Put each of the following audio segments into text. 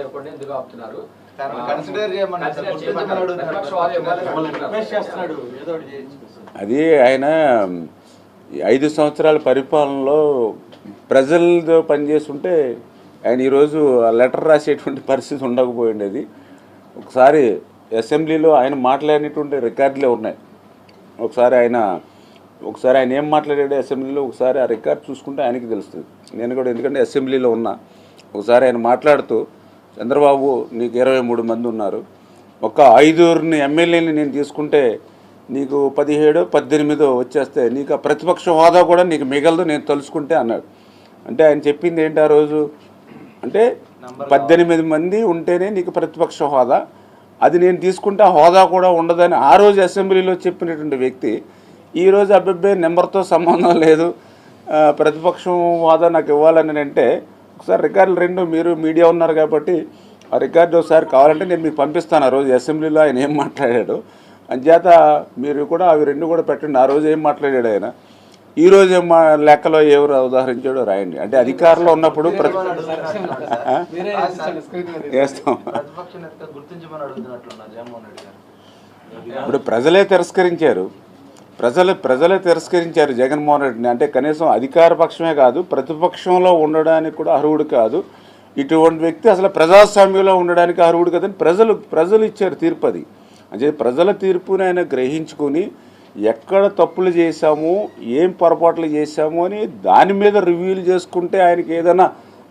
ఇవ్వకుండా ఎందుకు ఆపుతున్నారు. అది ఆయన ఈ ఐదు సంవత్సరాల పరిపాలనలో ప్రజలతో పనిచేస్తుంటే ఆయన ఈరోజు ఆ లెటర్ రాసేటువంటి పరిస్థితి ఉండకపోయిండేది ఒకసారి అసెంబ్లీలో ఆయన మాట్లాడినటువంటి రికార్డులే ఉన్నాయి. ఒకసారి ఆయన ఒకసారి ఆయన ఏం మాట్లాడాడు అసెంబ్లీలో ఒకసారి ఆ రికార్డ్ చూసుకుంటే ఆయనకి తెలుస్తుంది. నేను కూడా ఎందుకంటే అసెంబ్లీలో ఉన్నా. ఒకసారి ఆయన మాట్లాడుతూ చంద్రబాబు నీకు ఇరవై మూడు మంది ఉన్నారు. ఒక ఐదుగురిని ఎమ్మెల్యేని నేను తీసుకుంటే నీకు పదిహేడో పద్దెనిమిదో వచ్చేస్తే నీకు ఆ ప్రతిపక్ష హోదా కూడా నీకు మిగలదు నేను తలుచుకుంటే అన్నాడు. అంటే ఆయన చెప్పింది ఏంటి ఆ రోజు? అంటే పద్దెనిమిది మంది ఉంటేనే నీకు ప్రతిపక్ష హోదా. అది నేను తీసుకుంటే ఆ హోదా కూడా ఉండదని ఆ రోజు అసెంబ్లీలో చెప్పినటువంటి వ్యక్తి ఈ రోజు అబ్బాయి నెంబర్తో సంబంధం లేదు. ప్రతిపక్షం హోదా నాకు ఇవ్వాలని అంటే ఒకసారి రికార్డులు రెండు మీరు మీడియా ఉన్నారు కాబట్టి ఆ రికార్డు ఒకసారి కావాలంటే నేను మీకు పంపిస్తాను ఆ రోజు అసెంబ్లీలో ఆయన ఏం మాట్లాడాడు. అంచేత మీరు కూడా అవి రెండు కూడా పెట్టండి. ఆ రోజు ఏం మాట్లాడాడు ఆయన? ఈ రోజు మా లెక్కలో ఎవరు ఉదాహరించాడో రాయండి. అంటే అధికారంలో ఉన్నప్పుడు. వేస్తాం ఇప్పుడు ప్రజలే తిరస్కరించారు. ప్రజలు ప్రజలే తిరస్కరించారు జగన్మోహన్ రెడ్డిని. అంటే కనీసం అధికార పక్షమే కాదు ప్రతిపక్షంలో ఉండడానికి కూడా అర్హుడు కాదు. ఇటువంటి వ్యక్తి అసలు ప్రజాస్వామ్యంలో ఉండడానికి అర్హుడు కదని ప్రజలు ప్రజలు ఇచ్చారు తీర్పు అది. అంటే ప్రజల తీర్పుని ఆయన గ్రహించుకొని ఎక్కడ తప్పులు చేశాము ఏం పొరపాట్లు చేశాము అని దాని మీద రివ్యూలు చేసుకుంటే ఆయనకి ఏదైనా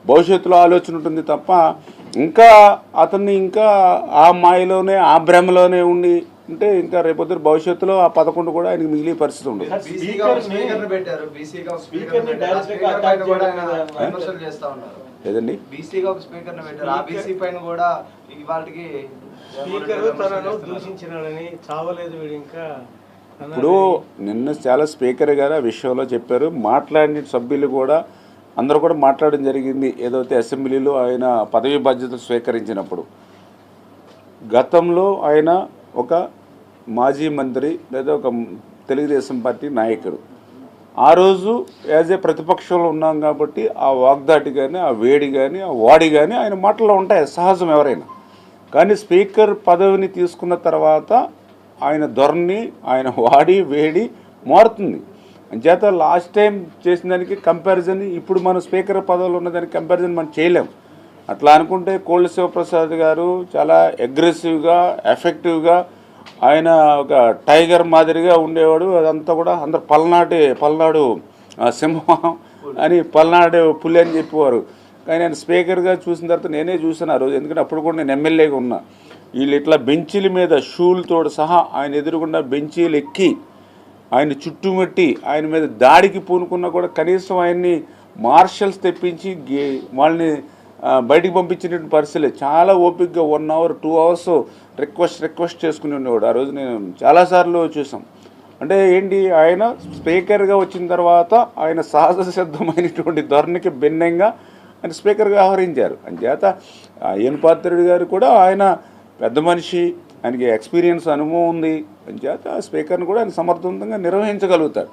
భవిష్యత్తులో ఆలోచన ఉంటుంది తప్ప ఇంకా అతన్ని ఇంకా ఆ మాయలోనే ఆ భ్రమలోనే ఉండి ఉంటే ఇంకా రేపొద్దు భవిష్యత్తులో ఆ పదకొండు కూడా ఆయనకి మిగిలే పరిస్థితి ఉండదు. లేదండి బీసీగా ఒక స్పీకర్ పెట్టారు. ఆ బీసీ పైన కూడా ఇవాళకి స్పీకర్ తనను దూషించినాడని చావలేదు వీడు ఇంకా. ఇప్పుడు నిన్న చాలా స్పీకర్ గారు ఆ విషయంలో చెప్పారు. మాట్లాడిన సభ్యులు కూడా అందరూ కూడా మాట్లాడడం జరిగింది. ఏదైతే అసెంబ్లీలో ఆయన పదవి బాధ్యతలు స్వీకరించినప్పుడు గతంలో ఆయన ఒక మాజీ మంత్రి లేదా ఒక తెలుగుదేశం పార్టీ నాయకుడు. ఆ రోజు యాజ్ ఏ ప్రతిపక్షంలో ఉన్నాం కాబట్టి ఆ వాగ్దాటి కానీ ఆ వేడి కానీ ఆ వాడి కానీ ఆయన మాటల్లో ఉంటాయి సహజం ఎవరైనా. కానీ స్పీకర్ పదవిని తీసుకున్న తర్వాత ఆయన ధోరణి ఆయన వాడి వేడి మారుతుంది. అంచేత లాస్ట్ టైం చేసిన దానికి కంపారిజన్ ఇప్పుడు మన స్పీకర్ పదవిలో ఉన్న దానికి కంపారిజన్ మనం చేయలేము అట్లా అనుకుంటే కోళ్ళ శివప్రసాద్ గారు చాలా అగ్రెసివ్గా ఎఫెక్టివ్గా ఆయన ఒక టైగర్ మాదిరిగా ఉండేవాడు. అదంతా కూడా అందరు పల్నాటి పల్నాడు ఆ, సింహం అని పల్నాడు పులి అని చెప్పేవారు. కానీ నేను స్పీకర్గా చూసిన తర్వాత నేనే చూసాను ఆ రోజు. ఎందుకంటే అప్పుడు కూడా నేను ఎమ్మెల్యేగా ఉన్నా. వీళ్ళు ఇట్లా బెంచీల మీద షూలతో సహా ఆయన ఎదురుగుండా బెంచీలు ఎక్కి ఆయన చుట్టుముట్టి ఆయన మీద దాడికి పూనుకున్నా కూడా కనీసం ఆయన్ని మార్షల్స్ తెప్పించి వాళ్ళని బయటికి పంపించినటువంటి పరిస్థితులే. చాలా ఓపికగా one hour two hours request request చేసుకుని ఉండేవాడు. ఆ రోజు నేను చాలాసార్లు చూసాం అంటే ఏంటి? ఆయన స్పీకర్గా వచ్చిన తర్వాత ఆయన సహజ సిద్ధమైనటువంటి ధోరణికి భిన్నంగా ఆయన స్పీకర్గా వ్యవహరించారు. అంచేత అయ్యన్ గారు కూడా ఆయన పెద్ద మనిషి ఆయనకి ఎక్స్పీరియన్స్ అనుభవం ఉంది. అంచేత ఆ స్పీకర్ని కూడా ఆయన సమర్థవంతంగా నిర్వహించగలుగుతారు.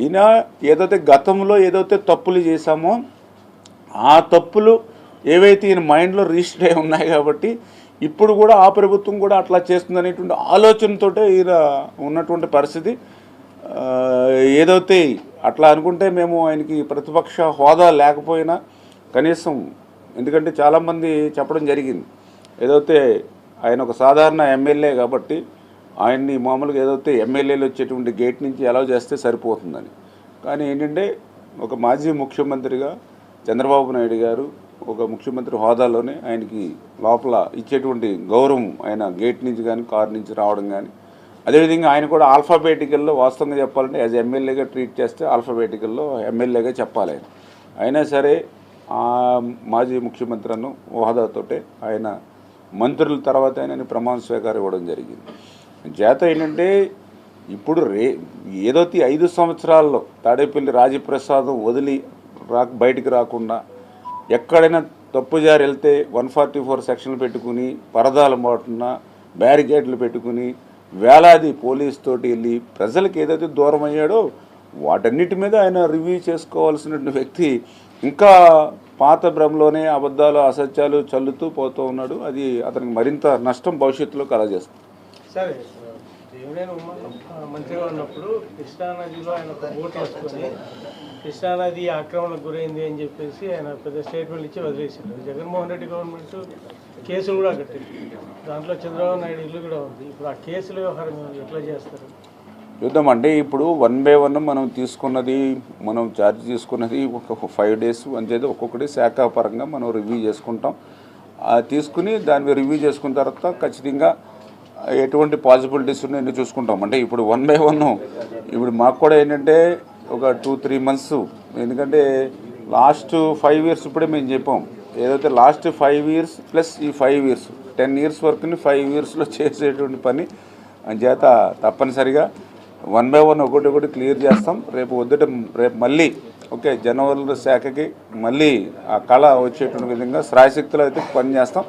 ఈయన ఏదైతే గతంలో ఏదైతే తప్పులు చేశామో ఆ తప్పులు ఏవైతే ఈయన మైండ్లో రిజిస్టర్ అయి ఉన్నాయి కాబట్టి ఇప్పుడు కూడా ఆ ప్రభుత్వం కూడా అట్లా చేస్తుందనేటువంటి ఆలోచనతో ఈయన ఉన్నటువంటి పరిస్థితి. ఏదైతే అట్లా అనుకుంటే మేము ఆయనకి ప్రతిపక్ష హోదా లేకపోయినా కనీసం ఎందుకంటే చాలామంది చెప్పడం జరిగింది. ఏదైతే ఆయన ఒక సాధారణ ఎమ్మెల్యే కాబట్టి ఆయన్ని మామూలుగా ఏదైతే ఎమ్మెల్యేలు వచ్చేటువంటి గేట్ నుంచి అలౌ చేస్తే సరిపోతుందని. కానీ ఏంటంటే ఒక మాజీ ముఖ్యమంత్రిగా చంద్రబాబు నాయుడు గారు ఒక ముఖ్యమంత్రి హోదాలోనే ఆయనకి లోపల ఇచ్చేటువంటి గౌరవం ఆయన గేట్ నుంచి కానీ కారు నుంచి రావడం కానీ అదేవిధంగా ఆయన కూడా ఆల్ఫాబేటికల్లో వాస్తవంగా చెప్పాలంటే యాజ్ ఎమ్మెల్యేగా ట్రీట్ చేస్తే ఆల్ఫాబేటికల్లో ఎమ్మెల్యేగా చెప్పాలి ఆయన. అయినా సరే ఆ మాజీ ముఖ్యమంత్రి అను హోదాతోటే ఆయన మంత్రుల తర్వాత ఆయన ప్రమాణ స్వీకారం ఇవ్వడం జరిగింది. చేత ఏంటంటే ఇప్పుడు రే ఏదైతే ఐదు సంవత్సరాల్లో తాడేపల్లి రాజప్రసాదం వదిలి రా బయటికి రాకుండా ఎక్కడైనా తప్పుజారి వెళ్తే వన్ ఫార్టీ ఫోర్ సెక్షన్లు పెట్టుకుని పరదాలు మాటున బ్యారికేడ్లు పెట్టుకుని వేలాది పోలీస్ తోటి వెళ్ళి ప్రజలకు ఏదైతే దూరం అయ్యాడో వాటన్నిటి మీద ఆయన రివ్యూ చేసుకోవాల్సినటువంటి వ్యక్తి ఇంకా పాత భ్రమలోనే అబద్ధాలు అసత్యాలు చల్లుతూ పోతూ ఉన్నాడు. అది అతనికి మరింత నష్టం భవిష్యత్తులో కలగజేస్తుంది. సరే. దేవుడైన మంత్రిగా మంచిగా ఉన్నప్పుడు కృష్ణానదిలో ఆయన ఒక బోట్ వేసుకొని కృష్ణానది ఆక్రమణకు గురైంది అని చెప్పేసి ఆయన పెద్ద స్టేట్మెంట్ ఇచ్చి వదిలేశారు జగన్మోహన్ రెడ్డి గవర్నమెంట్ కేసులు కూడా కట్టింది. దాంట్లో చంద్రబాబు నాయుడు ఇల్లు కూడా ఉంది. ఇప్పుడు ఆ కేసుల వ్యవహారం ఎట్లా చేస్తారు? చూద్దాం అంటే ఇప్పుడు వన్ బై వన్ మనం తీసుకున్నది మనం ఛార్జ్ తీసుకున్నది ఒక ఫైవ్ డేస్ అంతేది ఒక్కొక్కటి శాఖ పరంగా మనం రివ్యూ చేసుకుంటాం. ఆ తీసుకుని దాని మీద రివ్యూ చేసుకున్న తర్వాత ఖచ్చితంగా ఎటువంటి పాసిబిలిటీస్ ఉన్నాయని చూసుకుంటాం. అంటే ఇప్పుడు వన్ బై వన్ ఇప్పుడు మాకు కూడా ఏంటంటే ఒక టూ త్రీ మంత్స్ ఎందుకంటే లాస్ట్ ఫైవ్ ఇయర్స్ ఇప్పుడే మేము చెప్పాం. ఏదైతే లాస్ట్ ఫైవ్ ఇయర్స్ ప్లస్ ఈ ఫైవ్ ఇయర్స్ టెన్ ఇయర్స్ వరకుని ఫైవ్ ఇయర్స్లో చేసేటువంటి పని చేత తప్పనిసరిగా వన్ బై వన్ ఒకటి ఒకటి క్లియర్ చేస్తాం. రేపు వద్దుట రేపు మళ్ళీ ఓకే జనవరి శాఖకి మళ్ళీ ఆ కళ వచ్చేటువంటి విధంగా శ్రాయశక్తులు అయితే పని చేస్తాం.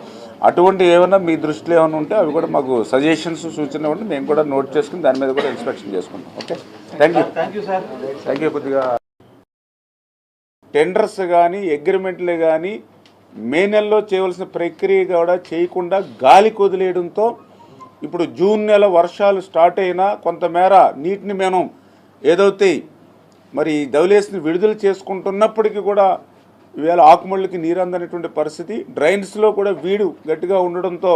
అటువంటి ఏమైనా మీ దృష్టిలో ఏమైనా ఉంటే అవి కూడా మాకు సజెషన్స్ సూచనలు ఉంటే మేము కూడా నోట్ చేసుకుని దాని మీద కూడా ఇన్స్పెక్షన్ చేసుకుంటాం. Okay? Thank you thank you కొద్దిగా. టెండర్స్ కానీ అగ్రిమెంట్లు కానీ మే నెలలో చేయవలసిన ప్రక్రియ కూడా చేయకుండా గాలి కొదిలేయడంతో ఇప్పుడు జూన్ నెల వర్షాలు స్టార్ట్ అయినా కొంతమేర నీటిని మనం ఏదైతే మరి ధవలేసిని విడుదల చేసుకుంటున్నప్పటికీ కూడా ఇవాళ ఆకుమళ్ళకి నీరు అందనటువంటి పరిస్థితి. డ్రైన్స్లో కూడా వీడు గట్టిగా ఉండడంతో